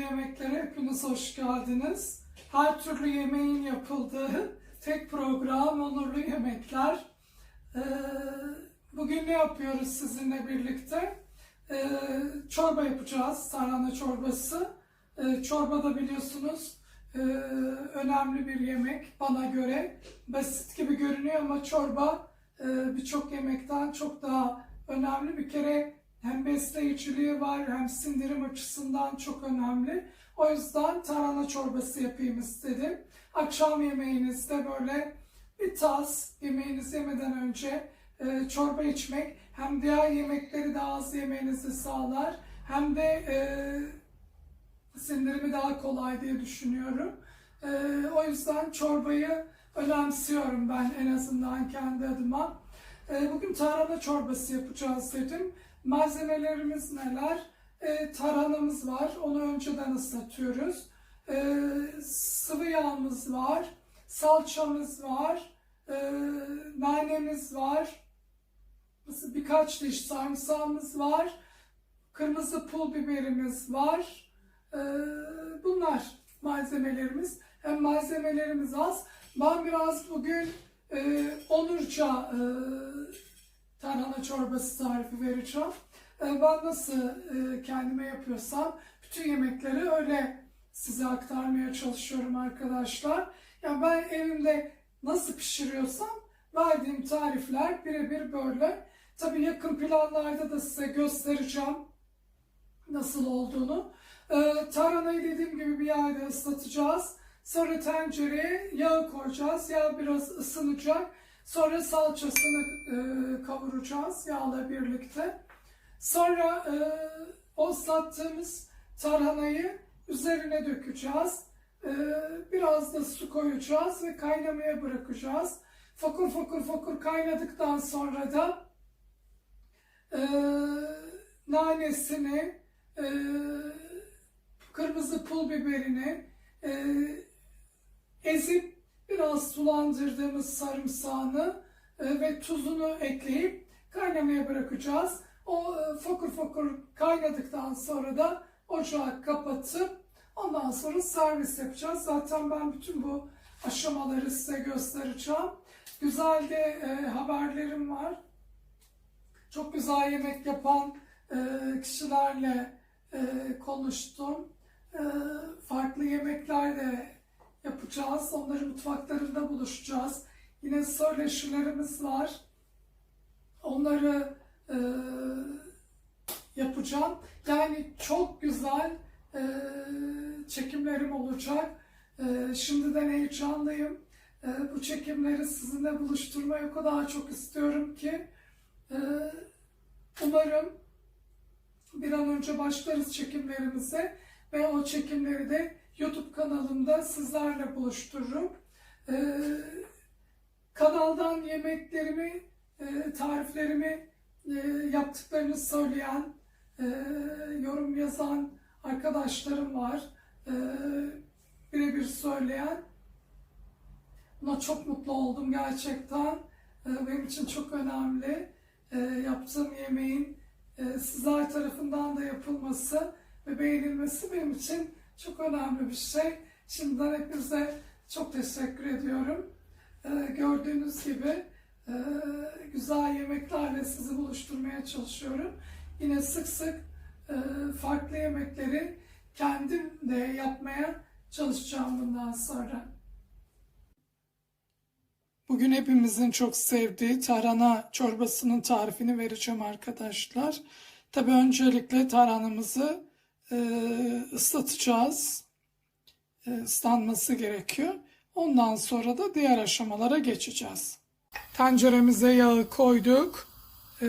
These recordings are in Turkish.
yemeklere hepiniz hoş geldiniz. Her türlü yemeğin yapıldığı tek program Onurlu Yemekler. Ee, bugün ne yapıyoruz sizinle birlikte? Ee, çorba yapacağız, tarhana çorbası. Ee, çorba da biliyorsunuz e, önemli bir yemek bana göre. Basit gibi görünüyor ama çorba e, birçok yemekten çok daha önemli. Bir kere hem besleyiciliği var hem sindirim açısından çok önemli. O yüzden tarhana çorbası yapayım istedim. Akşam yemeğinizde böyle bir tas yemeğinizi yemeden önce e, çorba içmek hem diğer yemekleri daha az yemenizi sağlar hem de e, sindirimi daha kolay diye düşünüyorum. E, o yüzden çorbayı önemsiyorum ben en azından kendi adıma. E, bugün tarhana çorbası yapacağız dedim. Malzemelerimiz neler? E, tarhanamız var. Onu önceden ıslatıyoruz. E, sıvı yağımız var. Salçamız var. E, nanemiz var. Birkaç diş sarımsağımız var. Kırmızı pul biberimiz var. E, bunlar malzemelerimiz. Hem malzemelerimiz az. Ben biraz bugün e, Onurca e, tarhana çorbası tarifi vereceğim. E, ben nasıl e, kendime yapıyorsam bütün yemekleri öyle size aktarmaya çalışıyorum arkadaşlar. Yani ben evimde nasıl pişiriyorsam verdiğim tarifler birebir böyle. Tabii yakın planlarda da size göstereceğim nasıl olduğunu. E, tarhanayı dediğim gibi bir yağda ıslatacağız. Sonra tencereye yağ koyacağız. Yağ biraz ısınacak. Sonra salçasını e, kavuracağız yağla birlikte. Sonra e, o ıslattığımız tarhanayı üzerine dökeceğiz. E, biraz da su koyacağız ve kaynamaya bırakacağız. Fokur fokur fokur kaynadıktan sonra da e, nanesini, e, kırmızı pul biberini e, ezip biraz sulandırdığımız sarımsağını e, ve tuzunu ekleyip kaynamaya bırakacağız. O e, fokur fokur kaynadıktan sonra da ocağı kapatıp ondan sonra servis yapacağız. Zaten ben bütün bu aşamaları size göstereceğim. Güzel de e, haberlerim var. Çok güzel yemek yapan kişilerle konuştum. Farklı yemekler de yapacağız. Onların mutfaklarında buluşacağız. Yine söyleşilerimiz var. Onları e, yapacağım. Yani çok güzel e, çekimlerim olacak. E, şimdiden heyecanlıyım. E, bu çekimleri sizinle buluşturmayı o kadar çok istiyorum ki e, umarım bir an önce başlarız çekimlerimize ve o çekimleri de YouTube kanalımda sizlerle buluştururum. Ee, kanaldan yemeklerimi, e, tariflerimi e, yaptıklarını söyleyen, e, yorum yazan arkadaşlarım var. E, birebir söyleyen. Buna çok mutlu oldum gerçekten. Benim için çok önemli. Yaptığım yemeğin sizler tarafından da yapılması ve beğenilmesi benim için çok önemli bir şey. Şimdiden hepinize çok teşekkür ediyorum. Ee, gördüğünüz gibi e, güzel yemeklerle sizi buluşturmaya çalışıyorum. Yine sık sık e, farklı yemekleri kendim de yapmaya çalışacağım bundan sonra. Bugün hepimizin çok sevdiği tarhana çorbasının tarifini vereceğim arkadaşlar. Tabii öncelikle tarhanamızı ıslatacağız. E, ıslanması gerekiyor. Ondan sonra da diğer aşamalara geçeceğiz. Tenceremize yağı koyduk. E,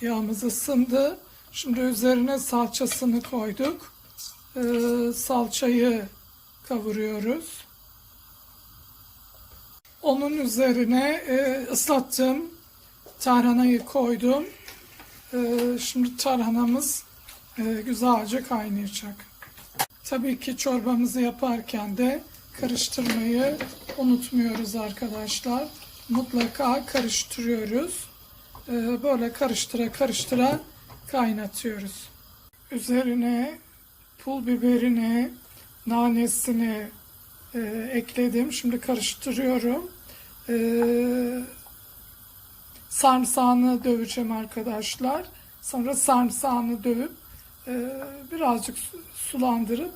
yağımız ısındı. Şimdi üzerine salçasını koyduk. Salçayı kavuruyoruz. Onun üzerine e, ıslattığım tarhanayı koydum. Şimdi tarhanamız güzelce kaynayacak. Tabii ki çorbamızı yaparken de karıştırmayı unutmuyoruz arkadaşlar. Mutlaka karıştırıyoruz. E, böyle karıştıra karıştıra kaynatıyoruz. Üzerine pul biberini, nanesini e, ekledim. Şimdi karıştırıyorum. E, sarımsağını döveceğim arkadaşlar. Sonra sarımsağını dövüp e, birazcık su- sulandırıp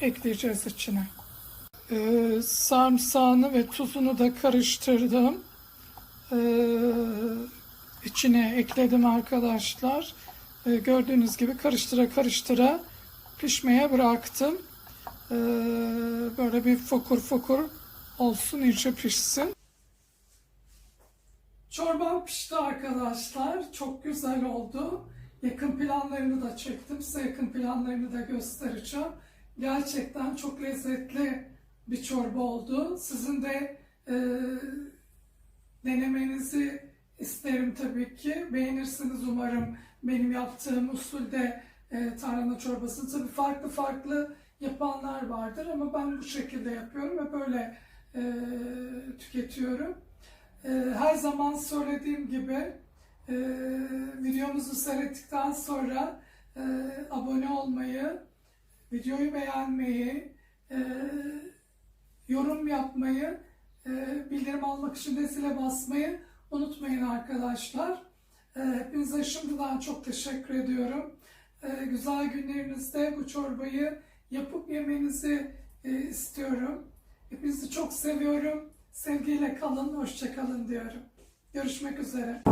ekleyeceğiz içine. E, sarımsağını ve tuzunu da karıştırdım. E, içine ekledim arkadaşlar. E, gördüğünüz gibi karıştıra karıştıra pişmeye bıraktım. E, böyle bir fokur fokur olsun, iyice pişsin. Çorbam pişti arkadaşlar. Çok güzel oldu. Yakın planlarını da çektim. Size yakın planlarını da göstereceğim. Gerçekten çok lezzetli bir çorba oldu. Sizin de e, denemenizi isterim tabii ki. Beğenirsiniz umarım benim yaptığım usulde e, tarhana çorbasını. Tabii farklı farklı yapanlar vardır ama ben bu şekilde yapıyorum ve böyle e, tüketiyorum. E, her zaman söylediğim gibi e, videomuzu seyrettikten sonra e, abone olmayı, videoyu beğenmeyi, e, yorum yapmayı, e, bildirim almak için de zile basmayı unutmayın arkadaşlar. E, hepinize şimdiden çok teşekkür ediyorum. E, güzel günlerinizde bu çorbayı yapıp yemenizi e, istiyorum. Hepinizi çok seviyorum. Sevgiyle kalın, hoşça kalın diyorum. Görüşmek üzere.